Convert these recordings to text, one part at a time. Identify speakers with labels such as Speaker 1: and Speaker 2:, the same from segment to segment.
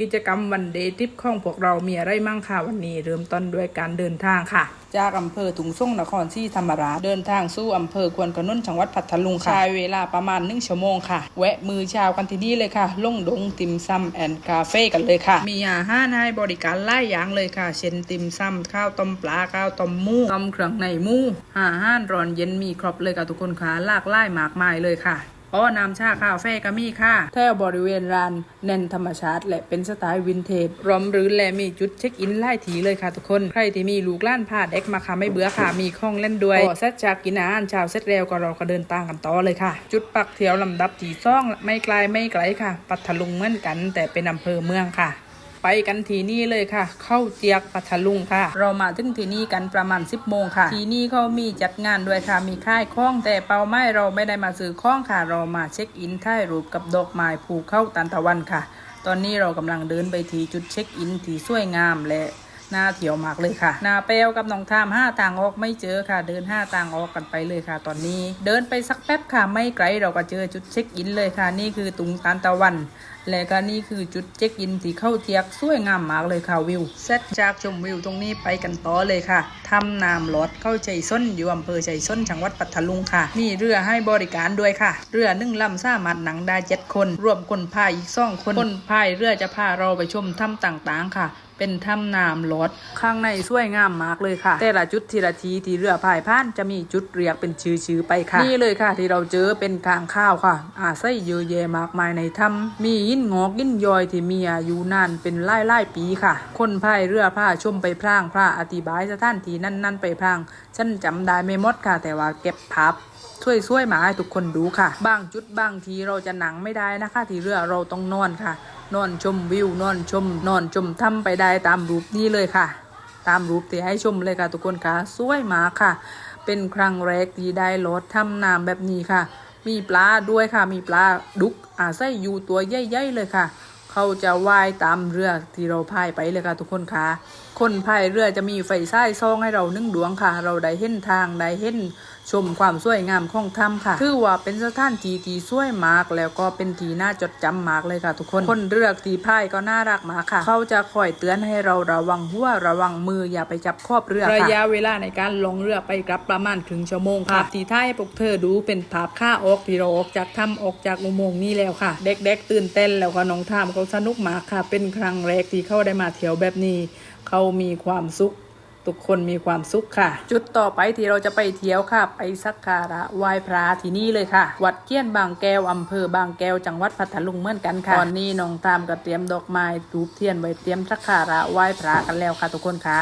Speaker 1: กิจกรรมวันเดย์ทริปของพวกเรามีอะไรมั่งค่ะวันนี้ เริ่มต้นด้วยการเดินทางค่ะ จากอำเภอถุงส่งนครศรีธรรมราชเดินทางสู่อำเภอควนกระนุ่นจังหวัดพัทลุงค่ะใช้เวลาประมาณหนึ่งชั่วโมงค่ะ แวะมือเช้ากันที่นี่เลยค่ะ ลงดงติมซัมแอนด์คาเฟ่กันเลยค่ะ มีอาหารให้บริการหลายอย่างเลยค่ะ เช่นติมซัมข้าวต้มปลาข้าวต้มหมูต้มเครื่องในหมูอาหารร้อนเย็นมีครบเลยค่ะทุกคนค่ะหลากหลายมากมายเลยค่ะ เพราะว่าน้ำชาคาเฟ่ก็มีค่ะแถวบริเวณร้านแน่นธรรมชาติ และเป็นสไตล์วินเทจรอมรื้นและมีจุดเช็คอินไล่ถีเลยค่ะทุกคน ใครที่มีลูกล้านพาเด็กมาค่ะไม่เบื่อค่ะมีข้องเล่นด้วยพอเสร็จจากกินอาหารเช้าเสร็จแล้วก็เราก็เดินตางกันต่อเลยค่ะ จุดปักเที่ยวลำดับที่ซ่องไม่ไกลไม่ไกลค่ะ ปัทลุงเหมือนกัน แต่เป็นอำเภอเมืองค่ะ ไปกันที่นี่เลยค่ะ เข้าเจียกปัทลุงค่ะ เรามาถึงที่นี่กันประมาณ 10 โมงค่ะ ที่นี่เขามีจัดงานด้วยค่ะ มีค่ายคล้องแต่เป้าไม้เราไม่ได้มาซื้อคล้องค่ะ เรามาเช็คอินถ่ายรูปกับดอกไม้ภูเข้าตันตะวันค่ะ ตอนนี้เรากำลังเดินไปที่จุดเช็คอินที่สวยงามและ น่าเที่ยวมากเลยค่ะนาเปลวกับน้องทามห้าทางออกไม่เจอค่ะ เดินห้าทางออกกันไปเลยค่ะ ตอนนี้ เดินไปสักแป๊บค่ะไม่ไกลเราก็เจอจุดเช็คอินเลยค่ะ นี่คือตุงตานตะวันและก็นี่คือจุดเช็คอินที่เข้าเทียกสวยงามมากเลยค่ะวิวเซตจากชมวิวตรงนี้ไปกันต่อเลยค่ะทำน้ำลอดเข้าใจส้นอยู่อำเภอใจส้นจังหวัดปัตตาลุงค่ะ มีเรือให้บริการด้วยค่ะ เรือนึ่งลำสามารถหนังได้เจ็ดคน รวมคนพายอีกสองคนคนพายเรือจะพาเราไปชมถ้ำต่างๆ ค่ะ เป็นถ้ำน้ำลอดข้างในสวยงามมากเลยค่ะ แต่ละจุดทีละทีที่เรือพายผ่านจะมีจุดเรียกเป็นชื่อๆไปค่ะ นี่เลยค่ะ ที่เราเจอเป็นกลางข้าวค่ะ อาศัยเยอะแยะมากมายในถ้ำมียินงอกยินยอยที่มีอายุนานเป็นไล่ไล่ๆปีค่ะ คนพายเรือพาชมไปพรางพระอธิบายสถานที่นั่น ๆ ไปพรางฉันจำได้ไม่หมดค่ะ แต่ว่าเก็บภาพช่วยๆมาให้ทุกคนดูค่ะ บางจุดบางทีเราจะหนังไม่ได้นะคะ ที่เรือเราต้องนอนค่ะ นอนชมวิวนอนชม นอนชมถ้ำไปได้ตามรูปนี้เลยค่ะ ตามรูปที่ให้ชมเลยค่ะ ทุกคนค่ะสวยมากค่ะ เป็นครั้งแรกที่ได้รถถ้ำน้ำแบบนี้ค่ะ มีปลาด้วยค่ะ มีปลาดุกอาศัยอยู่ตัวใหญ่ๆเลยค่ะเขาจะว่ายตามเรือที่เราพายไปเลยค่ะทุกคนค่ะ คนพายเรือจะมีไฟซ้ซองให้เรานึ่งดวงค่ะ เราได้เห็นทางได้เห็น ชมความสวยงามของถ้ำค่ะคือว่าเป็นสถานที่ที่สวยมากแล้วก็เป็นที่น่าจดจำมากเลยค่ะ ทุกคนคนเรือที่พายก็น่ารักมากค่ะ เขาจะคอยเตือนให้เราระวังหัวระวังมืออย่าไปจับขอบเรือระยะเวลาในการลงเรือไปกลับประมาณครึ่งชั่วโมงค่ะที่ท้ายให้พวกเธอดูเป็นภาพค่าออกที่เราออกจากถ้ำออกจากอุโมงค์นี้แล้วค่ะ เด็กๆตื่นเต้นแล้วค่ะน้องทามเขาสนุกมากค่ะ เป็นครั้งแรกที่เขาได้มาเที่ยวแบบนี้ เขามีความสุข ทุกคนมีความสุขค่ะ จุดต่อไปที่เราจะไปเที่ยวค่ะ ไปสักการะไหว้พระที่นี่เลยค่ะ วัดเกี้ยนบางแก้วอำเภอบางแก้วจังหวัดพัทลุงเหมือนกันค่ะตอนนี้น้องตามก็เตรียมดอกไม้ทูบเทียนไว้เตรียมสักการะไหว้พระกันแล้วค่ะ ทุกคนค่ะ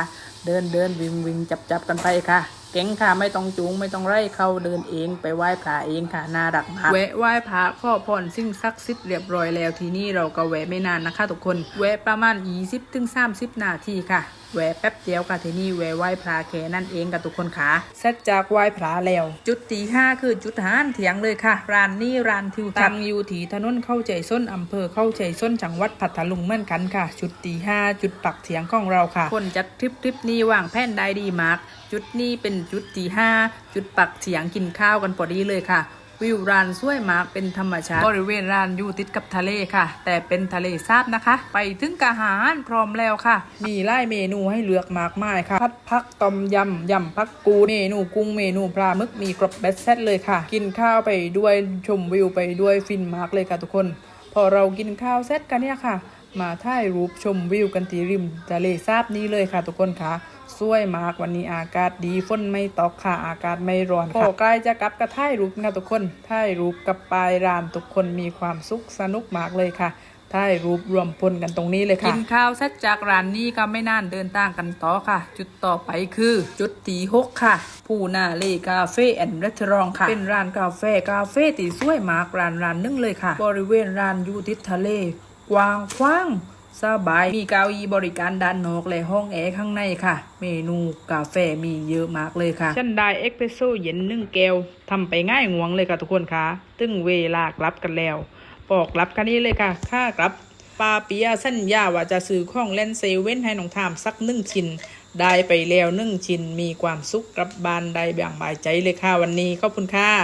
Speaker 1: เดินเดินวิ่งวิ่งจับจับกันไปค่ะเก่งค่ะไม่ต้องจูงไม่ต้องไล่เข้าเดินเองไปไหว้พระเองค่ะน่ารักมากแวะไหว้พระขอพรสิ่งศักดิ์สิทธิ์เรียบร้อยแล้วทีนี้เราก็แวะไม่นานนะคะ ทุกคนแวะประมาณ 20ถึง30 นาทีค่ะ แวะแป๊บเดียวค่ะทีนี้แวะไหว้พระแค่นั่นเองกับทุกคนค่ะเสร็จจากไหว้พระแล้ว จุดที่ห้าคือจุดหานเถียงเลยค่ะ ร้านนี้ร้านทิวทัศน์อยู่ที่ถนนเข้าใจส้นอำเภอเข้าใจส้นจังหวัดพัทลุงเหมือนกันค่ะ จุดที่ห้าจุดปักเถียงของเราค่ะ คนจัดทริปทริปนี้วางแผนได้ดีมาก จุดนี้เป็นจุดที่ห้าจุดปักเถียงกินข้าวกันพอดีเลยค่ะ วิวร้านสวยมากเป็นธรรมชาติบริเวณร้านอยู่ติดกับทะเลค่ะ แต่เป็นทะเลซาบนะคะ ไปถึงกอาหารพร้อมแล้วค่ะ มีไล่เมนูให้เลือกมากมายค่ะพัดพักต้มยำยำพักกูเมนูกุ้งเมนูปลาหมึกมีครบเบ็ดเซตเลยค่ะ กินข้าวไปด้วยชมวิวไปด้วยฟินมากเลยค่ะทุกคน พอเรากินข้าวเสร็จกันเนี่ยค่ะ มาถ่ายรูปชมวิวกันที่ริมทะเลซาบนี้เลยค่ะทุกคนค่ะสวยมากวันนี้อากาศดีฝนไม่ตกค่ะอากาศไม่ร้อนค่ะพอใกล้จะกลับก็ถ่ายรูปนะทุกคนถ่ายรูปกับปลายรานทุกคนมีความสุขสนุกมากเลยค่ะถ่ายรูปรวมพลกันตรงนี้เลยค่ะกินข้าวเสร็จจากร้านนี้ก็ไม่นานเดินทางกันต่อค่ะ จุดต่อไปคือจุดที่หกค่ะผู้นาเลกาเฟ่แอนด์รีสอร์ทค่ะ เป็นร้านกาแฟกาเฟ่ที่สวยมากร้านร้านหนึงเลยค่ะ บริเวณร้านอยู่ติดทะเล กว้างขว้างสบาย มีเก้าอี้บริการด้านนอกและห้องแอร์ข้างในค่ะ เมนูกาแฟมีเยอะมากเลยค่ะ ฉันได้เอ็กเพรสโซ่เย็นหนึ่งแก้วทำไปง่ายงวงเลยค่ะทุกคนค่ะตึงเวลากลับกันแล้วปอกรับกันนี้เลยค่ะ ค่ากลับปาปียสัญญาว่าจะซื้อของเล่นเซเว่นให้น้องทามสักหนึ่งชิ้นได้ไปแล้วหนึ่งชิ้นมีความสุขกลับบ้านได้แบบบายใจเลยค่ะวันนี้ขอบคุณค่ะ